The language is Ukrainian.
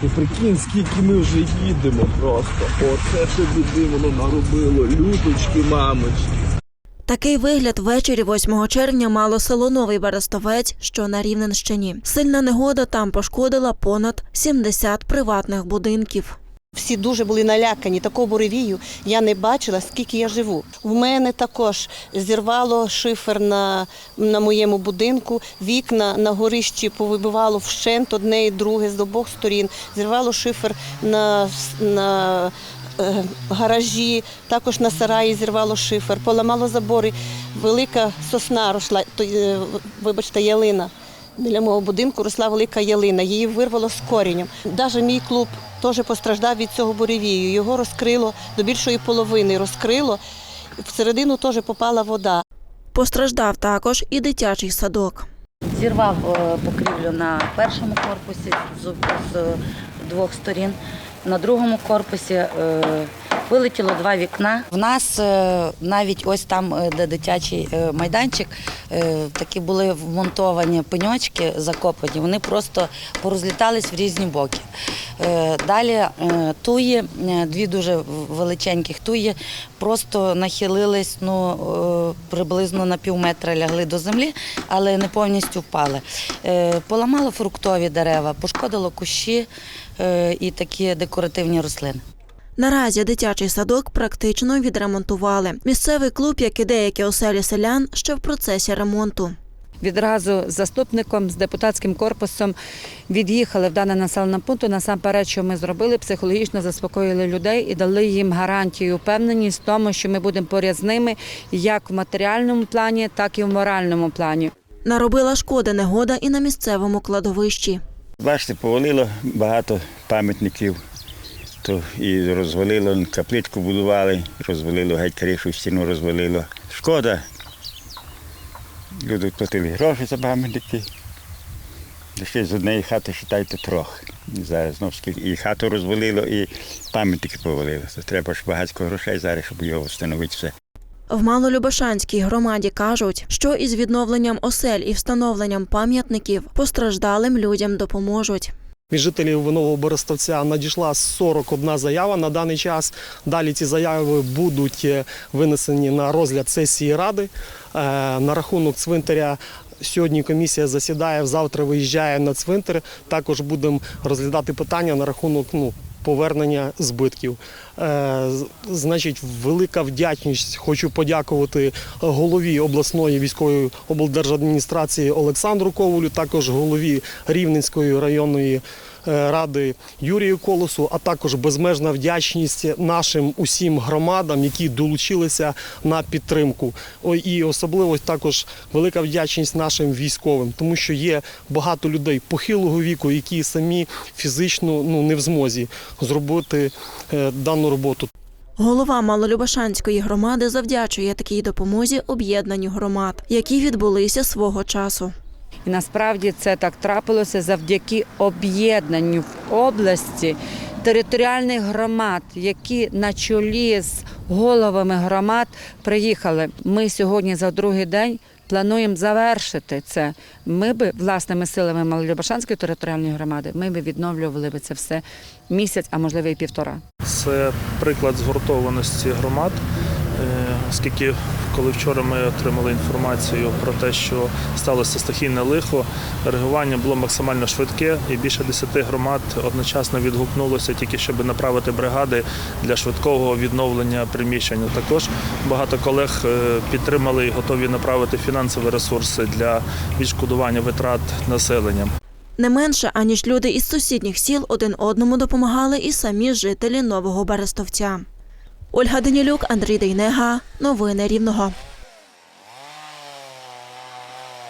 Ти прикинь, скільки ми вже їдемо просто. Оце біди воно наробило. Люточки, мамочки. Такий вигляд ввечері 8 червня мало село Новий Берестовець, що на Рівненщині. Сильна негода там пошкодила понад 70 приватних будинків. Всі дуже були налякані. Такого буревію я не бачила, скільки я живу. В мене також зірвало шифер на, на моєму будинку, вікна на горищі повибивало вщент одне і друге з обох сторін. Зірвало шифер на, на е, гаражі, також на сараї зірвало шифер, поламало забори. Велика сосна росла, то, е, вибачте, ялина. Біля мого будинку росла велика ялина, її вирвало з корінням. Навіть мій клуб теж постраждав від цього буревію. Його розкрило до більшої половини, розкрило. Всередину теж попала вода. Постраждав також і дитячий садок. Зірвав е, покрівлю на першому корпусі з, двох сторін. На другому корпусі е, вилетіло два вікна. В нас е, навіть ось там, де дитячий майданчик, такі були вмонтовані пеньочки закопані, вони просто порозлітались в різні боки. Е, Далі е, туї, е, дві дуже величеньких туї, просто нахилились ну, приблизно на пів метра лягли до землі, але не повністю впали. Поламало фруктові дерева, пошкодило кущі і такі декоративні рослини. Наразі дитячий садок практично відремонтували. Місцевий клуб, як і деякі оселі селян, ще в процесі ремонту. Відразу з заступником, з депутатським корпусом від'їхали в дане населене пункт. Насамперед, що ми зробили, психологічно заспокоїли людей і дали їм гарантію, впевненість в тому, що ми будемо поряд з ними як в матеріальному плані, так і в моральному плані. Наробила шкоди негода і на місцевому кладовищі. Бачите, повалило багато пам'ятників, то і розвалило, капличку будували, розвалило, геть кришу, стіну розвалило. Шкода. Люди платили гроші за пам'ятники. Ще з однієї хати, вважайте, трохи. Зараз знову скільки і хату розвалило, і пам'ятники повалило. Це треба ж багатько грошей зараз, щоб його встановити все. В Малолюбошанській громаді кажуть, що із відновленням осель і встановленням пам'ятників постраждалим людям допоможуть. Від жителів Нового Берестовця надійшла 41 заява на даний час. Далі ці заяви будуть е, винесені на розгляд сесії ради. Е, На рахунок цвинтаря сьогодні комісія засідає, завтра виїжджає на цвинтар. Також будемо розглядати питання на рахунок ну, повернення збитків. Е, Значить, велика вдячність. Хочу подякувати голові обласної військової облдержадміністрації Олександру Ковулю, також голові Рівненської районної ради Юрію Колосу, а також безмежна вдячність нашим усім громадам, які долучилися на підтримку. І особливо також велика вдячність нашим військовим, тому що є багато людей похилого віку, які самі фізично ну не в змозі зробити е, дану роботу. Голова Малолюбошанської громади завдячує такій допомозі об'єднанню громад, які відбулися свого часу. І насправді це так трапилося завдяки об'єднанню в області територіальних громад, які на чолі з головами громад приїхали. Ми сьогодні за другий день. Плануємо завершити це. Ми би власними силами Малолюбашанської територіальної громади ми би відновлювали би це все місяць, а можливо і півтора. Це приклад згуртованості громад, оскільки коли вчора ми отримали інформацію про те, що сталося стихійне лихо, реагування було максимально швидке, і більше 10 громад одночасно відгукнулося тільки щоб направити бригади для швидкого відновлення приміщення. Також багато колег е, підтримали і готові направити фінансові ресурси для відшкодування витрат населенням. Не менше аніж люди із сусідніх сіл один одному допомагали і самі жителі Нового Берестовця. Ольга Данілюк, Андрій Дейнега. Новини Рівного.